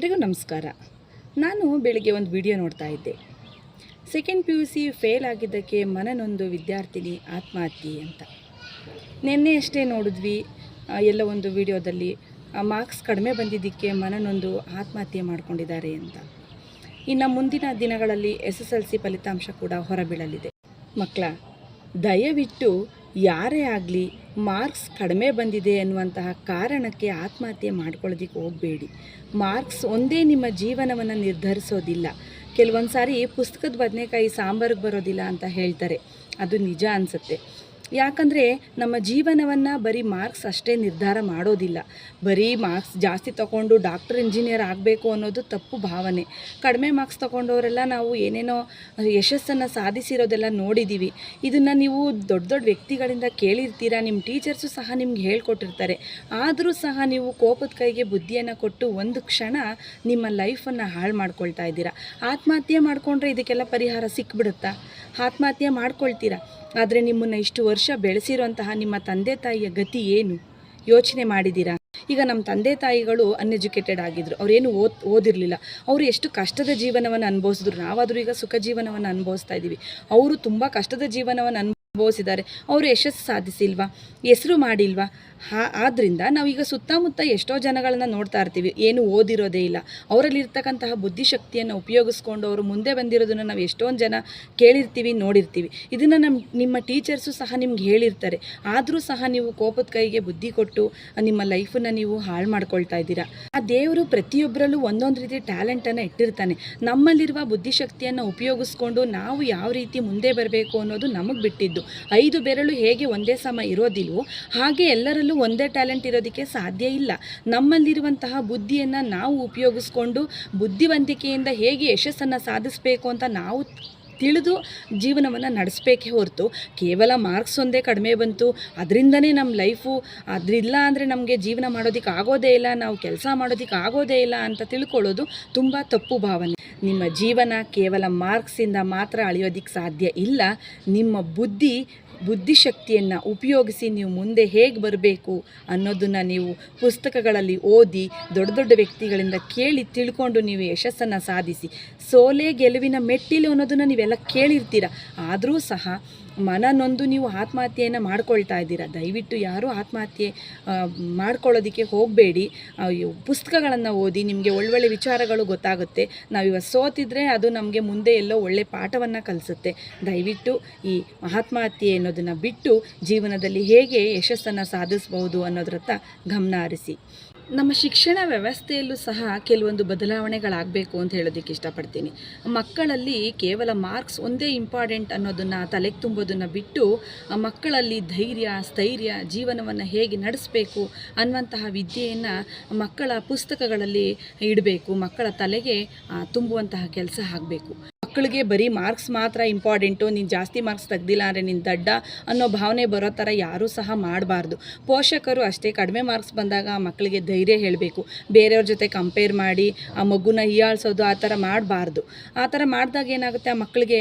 ಎಲ್ರಿಗೂ ನಮಸ್ಕಾರ. ನಾನು ಬೆಳಿಗ್ಗೆ ಒಂದು ವಿಡಿಯೋ ನೋಡ್ತಾ ಇದ್ದೆ. Second P U C fail ಆಗಿದ್ದಕ್ಕೆ ಮನನೊಂದು ವಿದ್ಯಾರ್ಥಿನಿ ಆತ್ಮಹತ್ಯೆ ಅಂತ. ನಿನ್ನೆ ಅಷ್ಟೇ ನೋಡಿದ್ವಿ ಎಲ್ಲ ಒಂದು ವಿಡಿಯೋದಲ್ಲಿ ಮಾರ್ಕ್ಸ್ ಕಡಿಮೆ ಬಂದಿದ್ದಕ್ಕೆ ಮನನೊಂದು ಆತ್ಮಹತ್ಯೆ ಮಾಡಿಕೊಂಡಿದ್ದಾರೆ ಅಂತ. ಇನ್ನು ಮುಂದಿನ ದಿನಗಳಲ್ಲಿ ಎಸ್ ಎಸ್ ಎಲ್ ಸಿ ಫಲಿತಾಂಶ ಕೂಡ ಹೊರಬೀಳಲಿದೆ. ಮಕ್ಕಳ, ದಯವಿಟ್ಟು ಯಾರೇ ಆಗಲಿ ಮಾರ್ಕ್ಸ್ ಕಡಿಮೆ ಬಂದಿದೆ ಅನ್ನುವಂತಹ ಕಾರಣಕ್ಕೆ ಆತ್ಮಹತ್ಯೆ ಮಾಡ್ಕೊಳ್ಳೋದಿಕ್ಕೆ ಹೋಗಬೇಡಿ. ಮಾರ್ಕ್ಸ್ ಒಂದೇ ನಿಮ್ಮ ಜೀವನವನ್ನು ನಿರ್ಧರಿಸೋದಿಲ್ಲ. ಕೆಲವೊಂದು ಸಾರಿ ಪುಸ್ತಕದ ಬದನೆಕಾಯಿ ಸಾಂಬಾರಿಗೆ ಬರೋದಿಲ್ಲ ಅಂತ ಹೇಳ್ತಾರೆ. ಅದು ನಿಜ ಅನಿಸುತ್ತೆ. ಯಾಕಂದರೆ ನಮ್ಮ ಜೀವನವನ್ನು ಬರೀ ಮಾರ್ಕ್ಸ್ ಅಷ್ಟೇ ನಿರ್ಧಾರ ಮಾಡೋದಿಲ್ಲ. ಬರೀ ಮಾರ್ಕ್ಸ್ ಜಾಸ್ತಿ ತಗೊಂಡು ಡಾಕ್ಟರ್, ಇಂಜಿನಿಯರ್ ಆಗಬೇಕು ಅನ್ನೋದು ತಪ್ಪು ಭಾವನೆ. ಕಡಿಮೆ ಮಾರ್ಕ್ಸ್ ತಗೊಂಡವರೆಲ್ಲ ನಾವು ಏನೇನೋ ಯಶಸ್ಸನ್ನು ಸಾಧಿಸಿರೋದೆಲ್ಲ ನೋಡಿದ್ದೀವಿ ಇದನ್ನು ನೀವು ದೊಡ್ಡ ದೊಡ್ಡ ವ್ಯಕ್ತಿಗಳಿಂದ ಕೇಳಿರ್ತೀರಾ? ನಿಮ್ಮ ಟೀಚರ್ಸು ಸಹ ನಿಮ್ಗೆ ಹೇಳ್ಕೊಟ್ಟಿರ್ತಾರೆ. ಆದರೂ ಸಹ ನೀವು ಕೋಪದ ಕೈಗೆ ಬುದ್ಧಿಯನ್ನು ಕೊಟ್ಟು ಒಂದು ಕ್ಷಣ ನಿಮ್ಮ ಲೈಫನ್ನು ಹಾಳು ಮಾಡ್ಕೊಳ್ತಾ ಇದ್ದೀರಾ? ಆತ್ಮಹತ್ಯೆ ಮಾಡಿಕೊಂಡ್ರೆ ಇದಕ್ಕೆಲ್ಲ ಪರಿಹಾರ ಸಿಕ್ಬಿಡುತ್ತಾ? ಆತ್ಮಹತ್ಯೆ ಮಾಡ್ಕೊಳ್ತೀರಾ? ಆದರೆ ನಿಮ್ಮನ್ನು ಇಷ್ಟು ವರ್ಷ ಬೆಳೆಸಿರುವಂತಹ ನಿಮ್ಮ ತಂದೆ ತಾಯಿಯ ಗತಿ ಏನು? ಯೋಚನೆ ಮಾಡಿದ್ದೀರಾ? ಈಗ ನಮ್ಮ ತಂದೆ ತಾಯಿಗಳು ಅನ್ಎಜುಕೇಟೆಡ್ ಆಗಿದ್ರು. ಅವರೇನು ಓದ್, ಓದಿರಲಿಲ್ಲ. ಅವರು ಎಷ್ಟು ಕಷ್ಟದ ಜೀವನವನ್ನು ಅನುಭವಿಸಿದ್ರು. ನಾವಾದರೂ ಈಗ ಸುಖ ಜೀವನವನ್ನು ಅನುಭವಿಸ್ತಾ ಇದ್ದೀವಿ ಅವರು ತುಂಬ ಕಷ್ಟದ ಜೀವನವನ್ನು ಅನುಭವಿಸಿದ್ದಾರೆ. ಅವರು ಯಶಸ್ಸು ಸಾಧಿಸಿಲ್ವಾ? ಹೆಸರು ಮಾಡಿಲ್ವಾ? ಹಾ ಆದ್ದರಿಂದ ನಾವೀಗ ಸುತ್ತಮುತ್ತ ಎಷ್ಟೋ ಜನಗಳನ್ನ ನೋಡ್ತಾ ಇರ್ತೀವಿ. ಏನು ಓದಿರೋದೇ ಇಲ್ಲ. ಅವರಲ್ಲಿರ್ತಕ್ಕಂತಹ ಬುದ್ಧಿಶಕ್ತಿಯನ್ನು ಉಪಯೋಗಿಸ್ಕೊಂಡು ಅವರು ಮುಂದೆ ಬಂದಿರೋದನ್ನು ನಾವು ಎಷ್ಟೊಂದು ಜನ ಕೇಳಿರ್ತೀವಿ, ನೋಡಿರ್ತೀವಿ. ಇದನ್ನು ನಮ್ಮ ನಿಮ್ಮ ಟೀಚರ್ಸು ಸಹ ನಿಮ್ಗೆ ಹೇಳಿರ್ತಾರೆ. ಆದರೂ ಸಹ ನೀವು ಕೋಪದ ಕೈಗೆ ಬುದ್ಧಿ ಕೊಟ್ಟು ನಿಮ್ಮ ಲೈಫನ್ನು ನೀವು ಹಾಳು ಮಾಡ್ಕೊಳ್ತಾ ಇದ್ದೀರಾ? ಆ ದೇವರು ಪ್ರತಿಯೊಬ್ಬರಲ್ಲೂ ಒಂದೊಂದು ರೀತಿ ಟ್ಯಾಲೆಂಟನ್ನು ಇಟ್ಟಿರ್ತಾನೆ. ನಮ್ಮಲ್ಲಿರುವ ಬುದ್ಧಿಶಕ್ತಿಯನ್ನು ಉಪಯೋಗಿಸ್ಕೊಂಡು ನಾವು ಯಾವ ರೀತಿ ಮುಂದೆ ಬರಬೇಕು ಅನ್ನೋದು ನಮಗೆ ಬಿಟ್ಟಿದ್ದು. ಐದು ಬೆರಳು ಹೇಗೆ ಒಂದೇ ಸಮ ಇರೋದಿಲ್ವೋ ಹಾಗೆ ಎಲ್ಲರಲ್ಲೂ ಒಂದೇ ಟ್ಯಾಲೆಂಟ್ ಇರೋದಕ್ಕೆ ಸಾಧ್ಯ ಇಲ್ಲ. ನಮ್ಮಲ್ಲಿರುವಂತಹ ಬುದ್ಧಿಯನ್ನು ನಾವು ಉಪಯೋಗಿಸ್ಕೊಂಡು ಬುದ್ಧಿವಂತಿಕೆಯಿಂದ ಹೇಗೆ ಯಶಸ್ಸನ್ನು ಸಾಧಿಸಬೇಕು ಅಂತ ನಾವು ತಿಳಿದು ಜೀವನವನ್ನು ನಡೆಸಬೇಕೇ ಹೊರತು ಕೇವಲ ಮಾರ್ಕ್ಸ್ ಒಂದೇ ಕಡಿಮೆ ಬಂತು, ಅದರಿಂದನೇ ನಮ್ಮ ಲೈಫು ಅದ್ರಿಲ್ಲ ಅಂದರೆ ನಮಗೆ ಜೀವನ ಮಾಡೋದಕ್ಕೆ ಆಗೋದೇ ಇಲ್ಲ, ನಾವು ಕೆಲಸ ಮಾಡೋದಕ್ಕೆ ಆಗೋದೇ ಇಲ್ಲ ಅಂತ ತಿಳ್ಕೊಳ್ಳೋದು ತುಂಬ ತಪ್ಪು ಭಾವನೆ. ನಿಮ್ಮ ಜೀವನ ಕೇವಲ ಮಾರ್ಕ್ಸಿಂದ ಮಾತ್ರ ಅಳೆಯೋದಿಕ್ಕೆ ಸಾಧ್ಯ ಇಲ್ಲ. ನಿಮ್ಮ ಬುದ್ಧಿ, ಬುದ್ಧಿಶಕ್ತಿಯನ್ನು ಉಪಯೋಗಿಸಿ ನೀವು ಮುಂದೆ ಹೇಗೆ ಬರಬೇಕು ಅನ್ನೋದನ್ನು ನೀವು ಪುಸ್ತಕಗಳಲ್ಲಿ ಓದಿ, ದೊಡ್ಡ ದೊಡ್ಡ ವ್ಯಕ್ತಿಗಳಿಂದ ಕೇಳಿ ತಿಳ್ಕೊಂಡು ನೀವು ಯಶಸ್ಸನ್ನು ಸಾಧಿಸಿ. ಸೋಲೆ ಗೆಲುವಿನ ಮೆಟ್ಟಿಲು ಅನ್ನೋದನ್ನು ನೀವೆಲ್ಲ ಕೇಳಿರ್ತೀರ. ಆದರೂ ಸಹ ಮನನೊಂದು ನೀವು ಆತ್ಮಹತ್ಯೆಯನ್ನು ಮಾಡ್ಕೊಳ್ತಾ ಇದ್ದೀರಾ? ದಯವಿಟ್ಟು ಯಾರೂ ಆತ್ಮಹತ್ಯೆ ಮಾಡ್ಕೊಳ್ಳೋದಕ್ಕೆ ಹೋಗಬೇಡಿ. ಪುಸ್ತಕಗಳನ್ನು ಓದಿ ನಿಮಗೆ ಒಳ್ಳೊಳ್ಳೆ ವಿಚಾರಗಳು ಗೊತ್ತಾಗುತ್ತೆ. ನಾವು ಇವತ್ತು ಸೋತಿದ್ರೆ ಅದು ನಮಗೆ ಮುಂದೆ ಎಲ್ಲೋ ಒಳ್ಳೆ ಪಾಠವನ್ನು ಕಲಿಸುತ್ತೆ. ದಯವಿಟ್ಟು ಈ ಆತ್ಮಹತ್ಯೆ ಅನ್ನೋದನ್ನು ಬಿಟ್ಟು ಜೀವನದಲ್ಲಿ ಹೇಗೆ ಯಶಸ್ಸನ್ನು ಸಾಧಿಸಬಹುದು ಅನ್ನೋದ್ರತ್ತ ಗಮನ ಹರಿಸಿ. ನಮ್ಮ ಶಿಕ್ಷಣ ವ್ಯವಸ್ಥೆಯಲ್ಲೂ ಸಹ ಕೆಲವೊಂದು ಬದಲಾವಣೆಗಳಾಗಬೇಕು ಅಂತ ಹೇಳೋದಕ್ಕೆ ಇಷ್ಟಪಡ್ತೀನಿ. ಮಕ್ಕಳಲ್ಲಿ ಕೇವಲ ಮಾರ್ಕ್ಸ್ ಒಂದೇ ಇಂಪಾರ್ಟೆಂಟ್ ಅನ್ನೋದನ್ನು ತಲೆಗೆ ತುಂಬೋದನ್ನು ಬಿಟ್ಟು ಮಕ್ಕಳಲ್ಲಿ ಧೈರ್ಯ, ಸ್ಥೈರ್ಯ, ಜೀವನವನ್ನು ಹೇಗೆ ನಡೆಸಬೇಕು ಅನ್ನುವಂತಹ ವಿದ್ಯೆಯನ್ನು ಮಕ್ಕಳ ಪುಸ್ತಕಗಳಲ್ಲಿ ಇಡಬೇಕು, ಮಕ್ಕಳ ತಲೆಗೆ ತುಂಬುವಂತಹ ಕೆಲಸ ಆಗಬೇಕು. ಮಕ್ಕಳಿಗೆ ಬರೀ ಮಾರ್ಕ್ಸ್ ಮಾತ್ರ ಇಂಪಾರ್ಟೆಂಟು, ನೀನು ಜಾಸ್ತಿ ಮಾರ್ಕ್ಸ್ ತೆಗ್ದಿಲ್ಲ ಅಂದರೆ ನೀನು ದಡ್ಡ ಅನ್ನೋ ಭಾವನೆ ಬರೋ ಥರ ಯಾರೂ ಸಹ ಮಾಡಬಾರ್ದು. ಪೋಷಕರು ಅಷ್ಟೇ ಕಡಿಮೆ ಮಾರ್ಕ್ಸ್ ಬಂದಾಗ ಆ ಮಕ್ಕಳಿಗೆ ಧೈರ್ಯ ಹೇಳಬೇಕು. ಬೇರೆಯವ್ರ ಜೊತೆ ಕಂಪೇರ್ ಮಾಡಿ, ಆ ಮಗುನ ಹೀಯಾಳ್ಸೋದು ಆ ಥರ ಮಾಡಬಾರ್ದು. ಆ ಥರ ಮಾಡಿದಾಗ ಏನಾಗುತ್ತೆ? ಆ ಮಕ್ಕಳಿಗೆ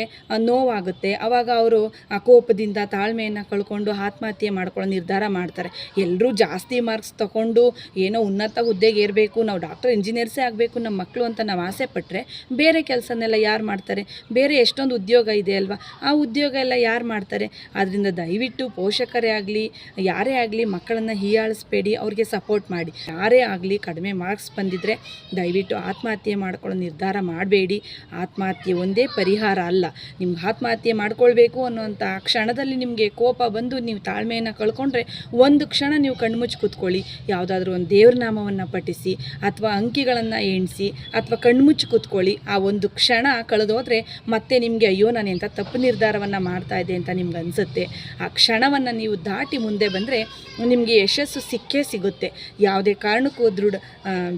ನೋವಾಗುತ್ತೆ. ಆವಾಗ ಅವರು ಆ ಕೋಪದಿಂದ ತಾಳ್ಮೆಯನ್ನು ಕಳ್ಕೊಂಡು ಆತ್ಮಹತ್ಯೆ ಮಾಡ್ಕೊಳ್ಳೋ ನಿರ್ಧಾರ ಮಾಡ್ತಾರೆ. ಎಲ್ಲರೂ ಜಾಸ್ತಿ ಮಾರ್ಕ್ಸ್ ತಗೊಂಡು ಏನೋ ಉನ್ನತ ಹುದ್ದೆಗೆ ಏರಬೇಕು ನಾವು ಡಾಕ್ಟರ್, ಇಂಜಿನಿಯರ್ಸೇ ಆಗಬೇಕು ನಮ್ಮ ಮಕ್ಕಳು ಅಂತ ನಾವು ಆಸೆ ಪಟ್ಟರೆ ಬೇರೆ ಕೆಲಸನೆಲ್ಲ ಯಾರು ಮಾಡ್ತಾರೆ? ಬೇರೆ ಎಷ್ಟೊಂದು ಉದ್ಯೋಗ ಇದೆ ಅಲ್ವಾ? ಆ ಉದ್ಯೋಗ ಎಲ್ಲ ಯಾರು ಮಾಡ್ತಾರೆ? ಆದ್ದರಿಂದ ದಯವಿಟ್ಟು ಪೋಷಕರೇ ಆಗಲಿ, ಯಾರೇ ಆಗಲಿ ಮಕ್ಕಳನ್ನು ಹೀಯಾಳಿಸ್ಬೇಡಿ, ಅವ್ರಿಗೆ ಸಪೋರ್ಟ್ ಮಾಡಿ. ಯಾರೇ ಆಗಲಿ ಕಡಿಮೆ ಮಾರ್ಕ್ಸ್ ಬಂದಿದ್ದರೆ ದಯವಿಟ್ಟು ಆತ್ಮಹತ್ಯೆ ಮಾಡ್ಕೊಳ್ಳೋ ನಿರ್ಧಾರ ಮಾಡಬೇಡಿ. ಆತ್ಮಹತ್ಯೆ ಒಂದೇ ಪರಿಹಾರ ಅಲ್ಲ. ನಿಮ್ಗೆ ಆತ್ಮಹತ್ಯೆ ಮಾಡ್ಕೊಳ್ಬೇಕು ಅನ್ನೋಂಥ ಕ್ಷಣದಲ್ಲಿ ನಿಮಗೆ ಕೋಪ ಬಂದು ನೀವು ತಾಳ್ಮೆಯನ್ನು ಕಳ್ಕೊಂಡ್ರೆ ಒಂದು ಕ್ಷಣ ನೀವು ಕಣ್ಮುಚ್ಚಿ ಕೂತ್ಕೊಳ್ಳಿ. ಯಾವುದಾದ್ರೂ ಒಂದು ದೇವ್ರ ನಾಮವನ್ನು ಪಠಿಸಿ, ಅಥವಾ ಅಂಕಿಗಳನ್ನು ಎಣಿಸಿ, ಅಥವಾ ಕಣ್ಮುಚ್ಚಿ ಕೂತ್ಕೊಳ್ಳಿ. ಆ ಒಂದು ಕ್ಷಣ ಕಳೆದೋದ್ರೆ ಮತ್ತೆ ನಿಮಗೆ, ಅಯ್ಯೋ, ನಾನು ಎಂಥ ತಪ್ಪು ನಿರ್ಧಾರವನ್ನು ಮಾಡ್ತಾ ಇದ್ದೆ ಅಂತ ನಿಮ್ಗೆ ಅನಿಸುತ್ತೆ. ಆ ಕ್ಷಣವನ್ನು ನೀವು ದಾಟಿ ಮುಂದೆ ಬಂದರೆ ನಿಮಗೆ ಯಶಸ್ಸು ಸಿಕ್ಕೇ ಸಿಗುತ್ತೆ. ಯಾವುದೇ ಕಾರಣಕ್ಕೂ ದೃಢ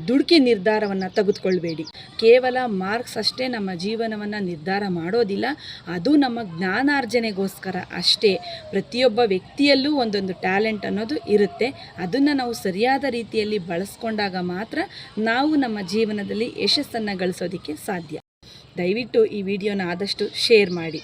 ದುಡುಕಿ ನಿರ್ಧಾರವನ್ನು ತೆಗೆದುಕೊಳ್ಬೇಡಿ. ಕೇವಲ ಮಾರ್ಕ್ಸ್ ಅಷ್ಟೇ ನಮ್ಮ ಜೀವನವನ್ನು ನಿರ್ಧಾರ ಮಾಡೋದಿಲ್ಲ, ಅದು ನಮ್ಮ ಜ್ಞಾನಾರ್ಜನೆಗೋಸ್ಕರ ಅಷ್ಟೇ. ಪ್ರತಿಯೊಬ್ಬ ವ್ಯಕ್ತಿಯಲ್ಲೂ ಒಂದೊಂದು ಟ್ಯಾಲೆಂಟ್ ಅನ್ನೋದು ಇರುತ್ತೆ. ಅದನ್ನು ನಾವು ಸರಿಯಾದ ರೀತಿಯಲ್ಲಿ ಬಳಸ್ಕೊಂಡಾಗ ಮಾತ್ರ ನಾವು ನಮ್ಮ ಜೀವನದಲ್ಲಿ ಯಶಸ್ಸನ್ನು ಗಳಿಸೋದಕ್ಕೆ ಸಾಧ್ಯ. ದಯವಿಟ್ಟು ಈ ವಿಡಿಯೋನ ಆದಷ್ಟು ಶೇರ್ ಮಾಡಿ.